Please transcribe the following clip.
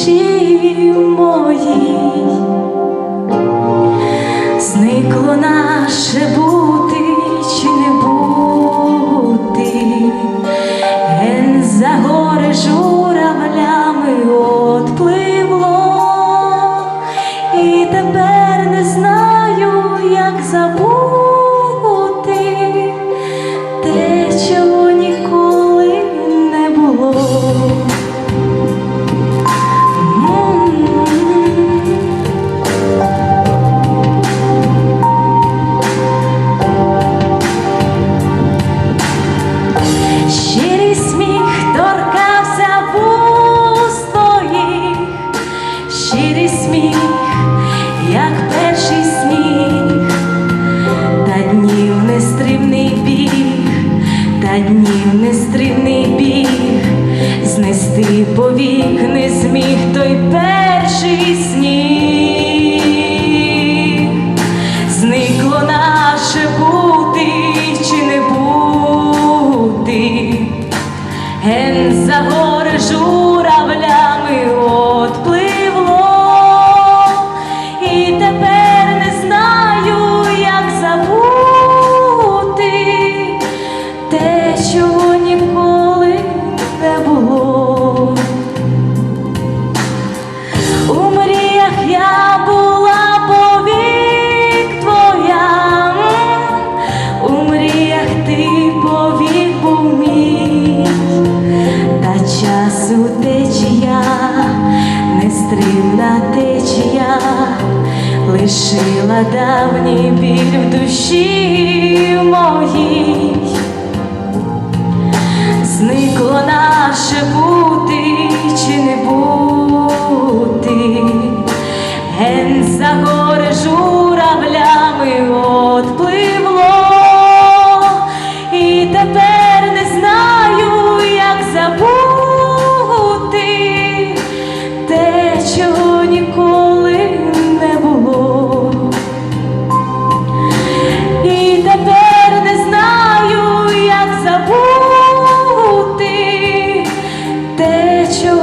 душі моїй, зникло наше. на дні нестримний біг, знести повік не зміг той перший сніг, зникло наше бути чи не бути, ген за гори жу. Часу течія, нестримна течія, лишила давній біль в душі моїй. let you